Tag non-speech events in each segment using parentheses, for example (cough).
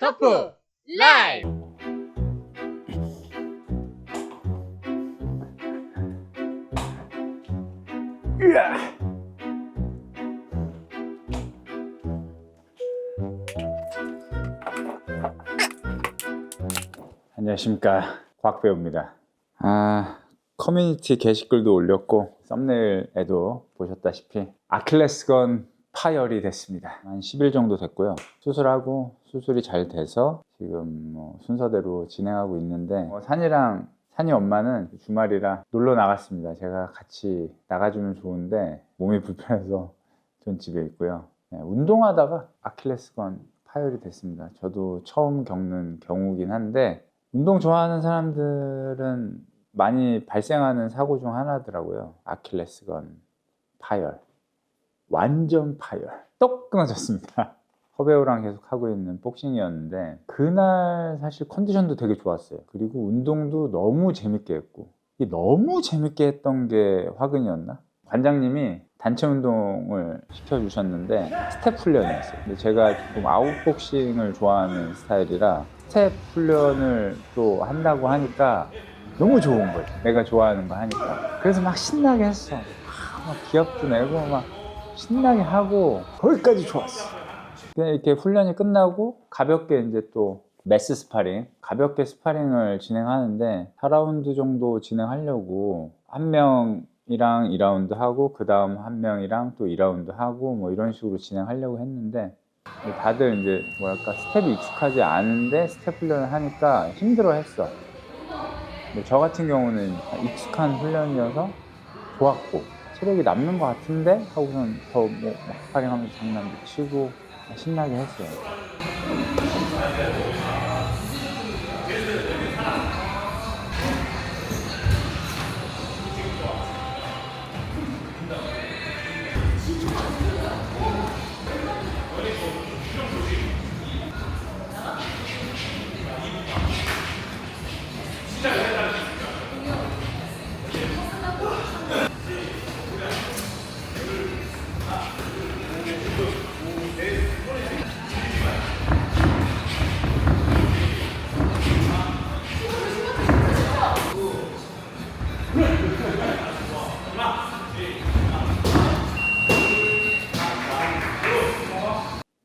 터프 라이브. 안녕하십니까. 과학배우입니다. 아 커뮤니티 게시글도 올렸고 썸네일에도 보셨다시피 아킬레스건 파열이 됐습니다. 한 10일 정도 됐고요. 수술하고 수술이 잘 돼서 지금 뭐 순서대로 진행하고 있는데 뭐 산이랑 산이 엄마는 주말이라 놀러 나갔습니다. 제가 같이 나가주면 좋은데 몸이 불편해서 전 집에 있고요. 네, 운동하다가 아킬레스건 파열이 됐습니다. 저도 처음 겪는 경우긴 한데 운동 좋아하는 사람들은 많이 발생하는 사고 중 하나더라고요. 아킬레스건 파열. 완전 파열. 똑 끊어졌습니다. (laughs) 허배우랑 계속 하고 있는 복싱이었는데 그날 사실 컨디션도 되게 좋았어요. 그리고 운동도 너무 재밌게 했고 이 너무 재밌게 했던 게 화근이었나? 관장님이 단체 운동을 시켜주셨는데 스텝 훈련이었어요. 근데 제가 조금 아웃복싱을 좋아하는 스타일이라 스텝 훈련을 또 한다고 하니까 너무 좋은 거예요. 내가 좋아하는 거 하니까. 그래서 막 신나게 했어. 막, 막 기합도 내고 막 신나게 하고 거기까지 좋았어. 그냥 이렇게 훈련이 끝나고 가볍게 이제 또 매스 스파링, 가볍게 스파링을 진행하는데 4라운드 정도 진행하려고 한 명이랑 2라운드 하고 그 다음 한 명이랑 또 2라운드 하고 뭐 이런 식으로 진행하려고 했는데 다들 이제 뭐랄까 스텝이 익숙하지 않은데 스텝 훈련을 하니까 힘들어 했어. 근데 저 같은 경우는 익숙한 훈련이어서 좋았고 체력이 남는 것 같은데 하고선 더뭐 스파링하면서 장난도 치고 신나게 했어요.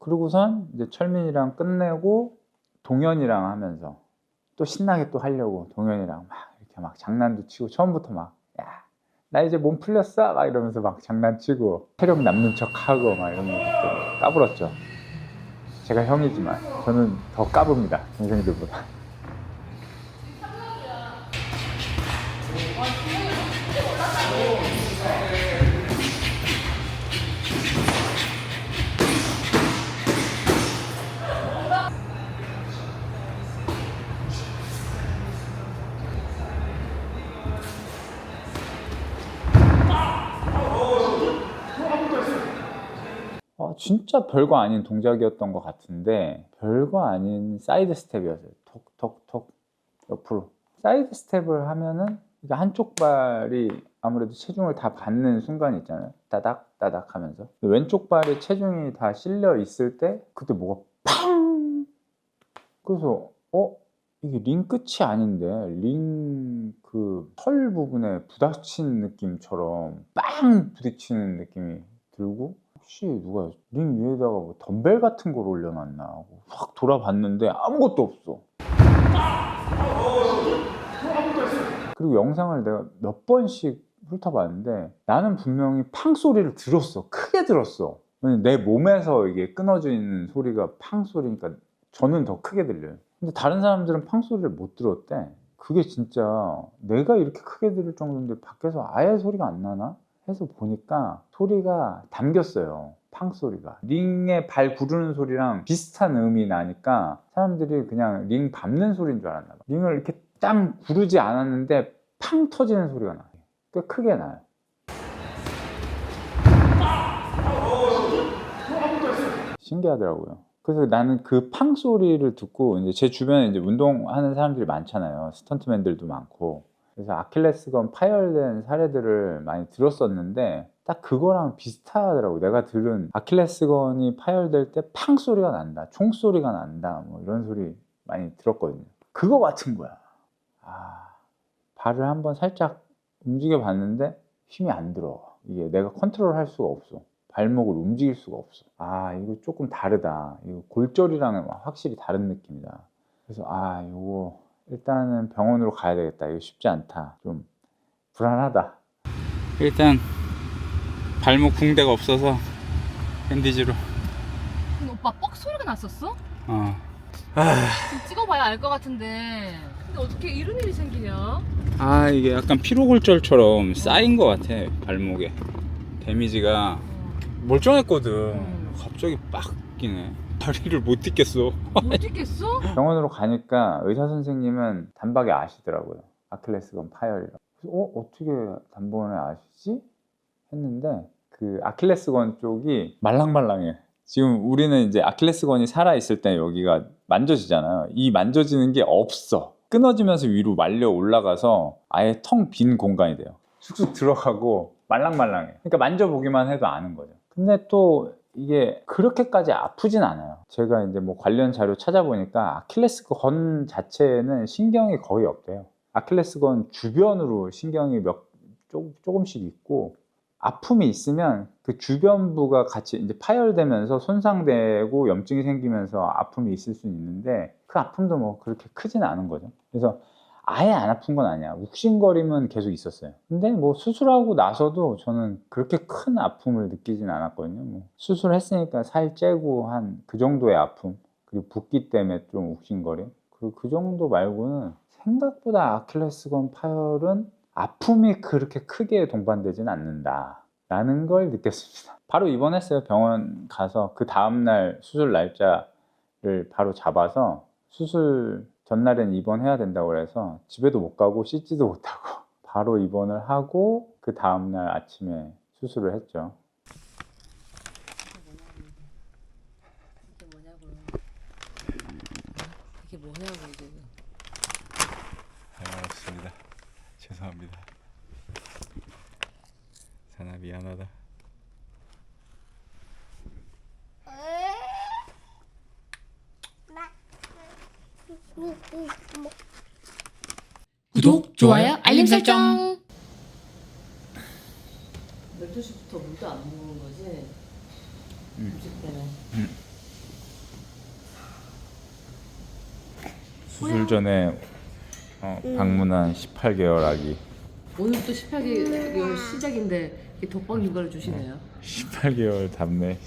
그러고선 이제 철민이랑 끝내고 동현이랑 하면서 또 신나게 또 하려고 동현이랑 막 이렇게 막 장난도 치고 처음부터 막 야, 나 이제 몸 풀렸어 막 이러면서 막 장난치고 체력 남는 척하고 막 이러면서 또 까불었죠. 제가 형이지만 저는 더 까붑니다 동생들보다. 진짜 별거 아닌 동작이었던 것 같은데 별거 아닌 사이드 스텝이었어요. 톡톡톡 옆으로 사이드 스텝을 하면은 한쪽 발이 아무래도 체중을 다 받는 순간이 있잖아요. 따닥 따닥 하면서 왼쪽 발에 체중이 다 실려 있을 때 그때 뭐가 팡 그래서 어 이게 링 끝이 아닌데 링 그 털 부분에 부딪힌 느낌처럼 빵 부딪히는 느낌이 들고 혹시 누가 링 위에다가 뭐 덤벨 같은 걸 올려놨나 하고 확 돌아봤는데 아무것도 없어. 그리고 영상을 내가 몇 번씩 훑어봤는데 나는 분명히 팡 소리를 들었어. 크게 들었어. 내 몸에서 이게 끊어지는 소리가 팡 소리니까 저는 더 크게 들려요. 근데 다른 사람들은 팡 소리를 못 들었대. 그게 진짜 내가 이렇게 크게 들을 정도인데 밖에서 아예 소리가 안 나나? 해서 보니까 소리가 담겼어요. 팡 소리가. 링에 발 구르는 소리랑 비슷한 음이 나니까 사람들이 그냥 링 밟는 소리인 줄 알았나 봐. 링을 이렇게 땅 구르지 않았는데 팡 터지는 소리가 나요. 꽤 크게 나요. 신기하더라고요. 그래서 나는 그 팡 소리를 듣고 이제 제 주변에 이제 운동하는 사람들이 많잖아요. 스턴트맨들도 많고. 그래서 아킬레스건 파열된 사례들을 많이 들었었는데 딱 그거랑 비슷하더라고. 내가 들은 아킬레스건이 파열될 때 팡 소리가 난다, 총 소리가 난다, 뭐 이런 소리 많이 들었거든요. 그거 같은 거야. 아, 발을 한번 살짝 움직여 봤는데 힘이 안 들어가. 이게 내가 컨트롤 할 수가 없어. 발목을 움직일 수가 없어. 아, 이거 조금 다르다. 이거 골절이랑은 확실히 다른 느낌이다. 그래서 아, 이거 일단은 병원으로 가야 되겠다. 이거 쉽지 않다. 좀 불안하다. 일단 발목 붕대가 없어서 밴디지로. 오빠 뻑 소리가 났었어? 어. 지금 찍어봐야 알 것 같은데. 근데 어떻게 이런 일이 생기냐? 아 이게 약간 피로골절처럼 쌓인 것 같아 발목에 데미지가 멀쩡했거든. 음. 갑자기 빡 끼네. 다리를 못 딛겠어. 못 찍겠어? 병원으로 가니까 의사 선생님은 단박에 아시더라고요. 아킬레스건 파열이라고. 그래서 어 어떻게 단번에 아시지? 했는데 그 아킬레스건 쪽이 말랑말랑해. 지금 우리는 이제 아킬레스건이 살아 있을 때 여기가 만져지잖아요. 이 만져지는 게 없어. 끊어지면서 위로 말려 올라가서 아예 텅 빈 공간이 돼요. 쑥쑥 들어가고 말랑말랑해. 그러니까 만져보기만 해도 아는 거죠. 근데 또 이게 그렇게까지 아프진 않아요. 제가 이제 뭐 관련 자료 찾아보니까 아킬레스건 자체에는 신경이 거의 없대요. 아킬레스건 주변으로 신경이 몇 조, 조금씩 있고 아픔이 있으면 그 주변부가 같이 이제 파열되면서 손상되고 염증이 생기면서 아픔이 있을 수는 있는데 그 아픔도 뭐 그렇게 크지는 않은 거죠. 그래서 아예 안 아픈 건 아니야. 욱신거림은 계속 있었어요. 근데 뭐 수술하고 나서도 저는 그렇게 큰 아픔을 느끼진 않았거든요. 뭐 수술했으니까 살 째고 한 그 정도의 아픔 그리고 붓기 때문에 좀 욱신거림 그리고 그 정도 말고는 생각보다 아킬레스건 파열은 아픔이 그렇게 크게 동반되진 않는다. 라는 걸 느꼈습니다. 바로 입원했어요. 병원 가서 그 다음날 수술 날짜를 바로 잡아서 수술 전날엔 입원해야 된다고 그래서 집에도 못 가고 씻지도 못하고 (laughs) 바로 입원을 하고 그 다음날 아침에 수술을 했죠. 이게 뭐냐고. 이게 뭐냐고 지금. 알았습니다. 죄송합니다. 사나 미안하다. 구독, 좋아요, 알림 설정. 12시부터 물도 안 먹는 거지? 음식 때문에. 수술 전에 어, 방문한 18개월 아기. 오늘 또 18개월 시작인데 이렇게 독방 육아를 주시네요. 18개월 답네.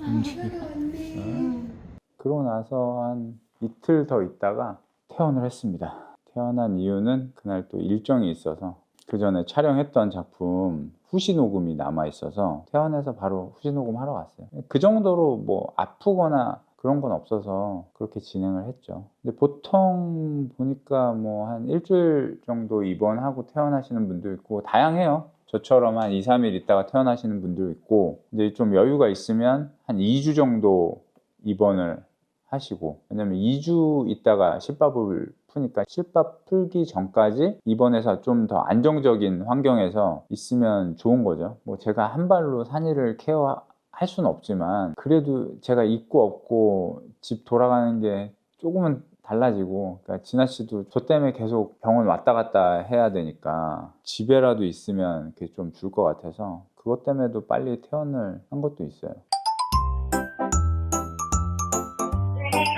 어. 그러고 나서 한 이틀 더 있다가 퇴원을 했습니다. 퇴원한 이유는 그날 또 일정이 있어서 그 전에 촬영했던 작품 후시 녹음이 남아 있어서 퇴원해서 바로 후시 녹음 하러 갔어요. 그 정도로 뭐 아프거나 그런 건 없어서 그렇게 진행을 했죠. 근데 보통 보니까 뭐 한 일주일 정도 입원하고 퇴원하시는 분도 있고 다양해요. 저처럼 한 2, 3일 있다가 퇴원하시는 분도 있고 이제 좀 여유가 있으면 한 2주 정도 입원을 하시고 왜냐면 2주 있다가 실밥을 푸니까 실밥 풀기 전까지 입원해서 좀 더 안정적인 환경에서 있으면 좋은 거죠. 뭐 제가 한 발로 산이를 케어할 수는 없지만 그래도 제가 있고 없고 집 돌아가는 게 조금은 달라지고 그러니까 진아 씨도 저 때문에 계속 병원 왔다 갔다 해야 되니까 집에라도 있으면 그게 좀 줄 것 같아서 그것 때문에도 빨리 퇴원을 한 것도 있어요.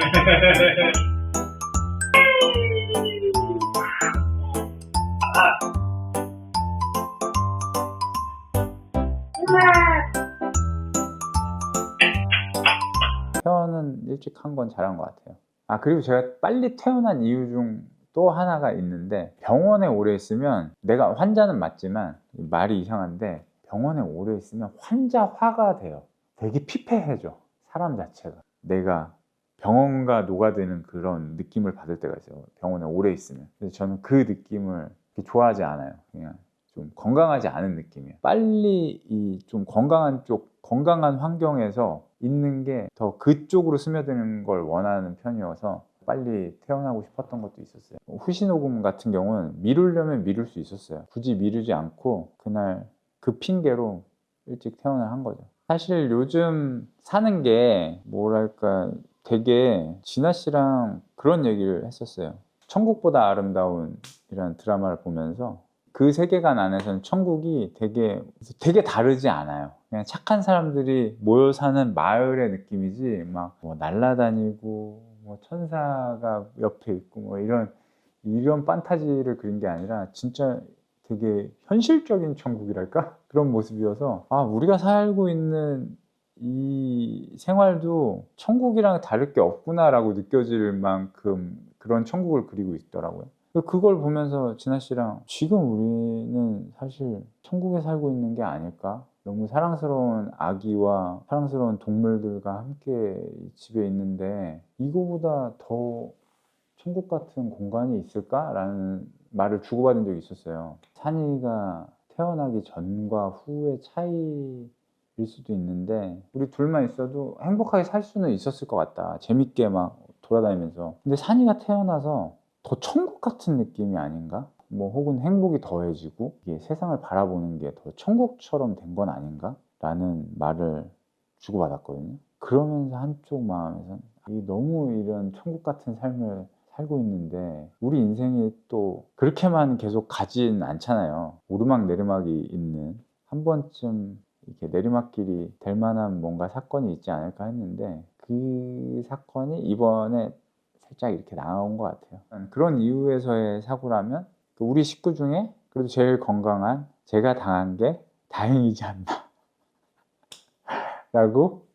(laughs) 퇴원은 일찍 한 건 잘한 것 같아요. 아, 그리고 제가 빨리 퇴원한 이유 중 또 하나가 있는데 병원에 오래 있으면 내가 환자는 맞지만 말이 이상한데 병원에 오래 있으면 환자 화가 돼요. 되게 피폐해져. 사람 자체가. 내가 병원과 녹아드는 그런 느낌을 받을 때가 있어요. 병원에 오래 있으면. 그래서 저는 그 느낌을 좋아하지 않아요. 그냥 좀 건강하지 않은 느낌이에요. 빨리 이 좀 건강한 쪽, 건강한 환경에서 있는 게 더 그쪽으로 스며드는 걸 원하는 편이어서 빨리 퇴원하고 싶었던 것도 있었어요. 녹음 같은 경우는 미루려면 미룰 수 있었어요. 굳이 미루지 않고 그날 그 핑계로 일찍 퇴원을 한 거죠. 사실 요즘 사는 게 뭐랄까 되게 진아 씨랑 그런 얘기를 했었어요. 천국보다 아름다운 이런 드라마를 보면서 그 세계관 안에서는 천국이 되게 되게 다르지 않아요. 그냥 착한 사람들이 모여 사는 마을의 느낌이지 막 뭐 날라다니고 뭐 천사가 옆에 있고 뭐 이런 이런 판타지를 그린 게 아니라 진짜 되게 현실적인 천국이랄까 그런 모습이어서 아 우리가 살고 있는 이 생활도 천국이랑 다를 게 없구나라고 느껴질 만큼 그런 천국을 그리고 있더라고요. 그걸 보면서 진아 씨랑 지금 우리는 사실 천국에 살고 있는 게 아닐까? 너무 사랑스러운 아기와 사랑스러운 동물들과 함께 이 집에 있는데 이거보다 더 천국 같은 공간이 있을까라는 말을 주고받은 적이 있었어요. 산이가 태어나기 전과 후의 차이 일 수도 있는데 우리 둘만 있어도 행복하게 살 수는 있었을 것 같다. 재밌게 막 돌아다니면서. 근데 산이가 태어나서 더 천국 같은 느낌이 아닌가? 뭐 혹은 행복이 더해지고 이게 세상을 바라보는 게 더 천국처럼 된 건 아닌가? 라는 말을 주고받았거든요. 그러면서 한쪽 마음에선 이 너무 이런 천국 같은 삶을 살고 있는데 우리 인생이 또 그렇게만 계속 가진 않잖아요. 오르막 내리막이 있는 한 번쯤 이렇게 내리막길이 될 만한 뭔가 사건이 있지 않을까 했는데 그 사건이 이번에 살짝 이렇게 나온 것 같아요. 그런 이유에서의 사고라면 그 우리 식구 중에 그래도 제일 건강한 제가 당한 게 다행이지 않나 (laughs) 라고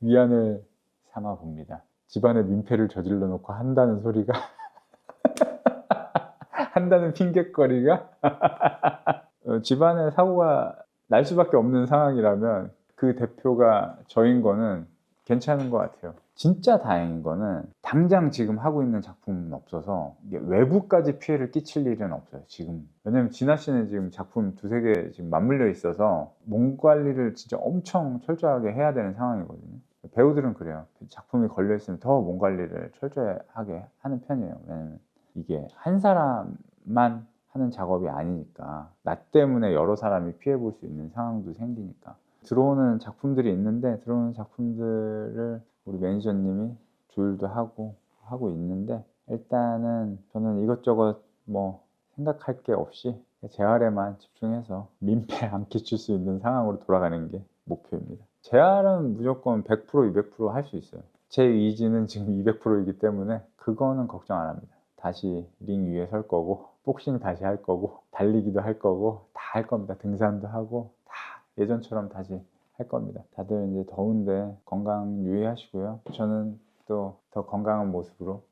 위안을 삼아 봅니다. 집안에 민폐를 저질러 놓고 한다는 소리가 (laughs) 한다는 핑계거리가 (laughs) 어, 집안에 사고가 날 수밖에 없는 상황이라면 그 대표가 저인 거는 괜찮은 것 같아요. 진짜 다행인 거는 당장 지금 하고 있는 작품은 없어서 외부까지 피해를 끼칠 일은 없어요. 지금 왜냐면 진아 씨는 지금 작품 두세 개 지금 맞물려 있어서 몸 관리를 진짜 엄청 철저하게 해야 되는 상황이거든요. 배우들은 그래요. 작품이 걸려 있으면 더 몸 관리를 철저하게 하는 편이에요. 왜냐면 이게 한 사람만 하는 작업이 아니니까 나 때문에 여러 사람이 피해 볼 수 있는 상황도 생기니까 들어오는 작품들이 있는데 들어오는 작품들을 우리 매니저님이 조율도 하고 하고 있는데 일단은 저는 이것저것 뭐 생각할 게 없이 재활에만 집중해서 민폐 안 끼칠 수 있는 상황으로 돌아가는 게 목표입니다. 재활은 무조건 100% 200%할 수 있어요. 제 의지는 지금 200%이기 때문에 그거는 걱정 안 합니다. 다시 링 위에 설 거고 복싱 다시 할 거고 달리기도 할 거고 다 할 겁니다. 등산도 하고 다 예전처럼 다시 할 겁니다. 다들 이제 더운데 건강 유의하시고요. 저는 또 더 건강한 모습으로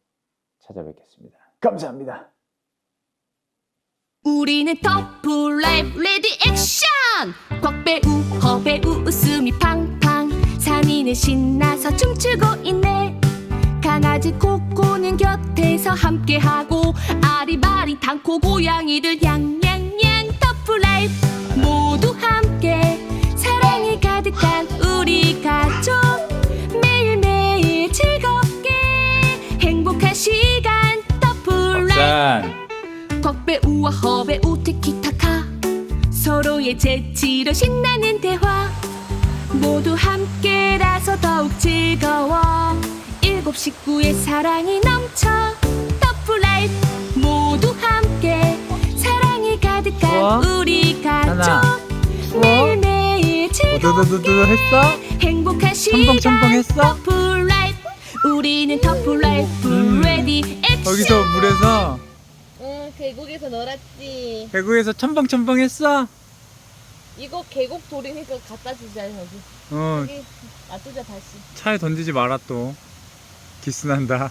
찾아뵙겠습니다. 감사합니다. 우리는 터프 라이브 레디 액션 곽배우 허배우 웃음이 팡팡 산이는 신나서 춤추고 있네 강아지 코코는 곁에서 함께하고 아리바리 당코 고양이들 양양양 터프 라이브 모두 함께. 사랑이 가득한 우리 가족 매일매일 즐겁게 행복한 시간 터프 라이브 짠! 곽배우와 허배우 티키타카 서로의 재치로 신나는 대화. 모두 함께라서 더욱 즐거워 일곱 식구의 사랑이 넘쳐 터프라이프 모두 함께 사랑이 가득한 우와. 우리 가족 하나. 매일매일 즐겁게 했어? 행복한 시간 첨벙 첨벙 했어? 터프라이프 우리는 터프라이프 음. 레디 액션 거기서 물에서 응 계곡에서 놀았지 배구에서 첨벙첨벙 했어? 이거 계곡 돌이니까 갖다 주자 여기 어 여기 놔두자 다시 차에 던지지 마라 또 기스 난다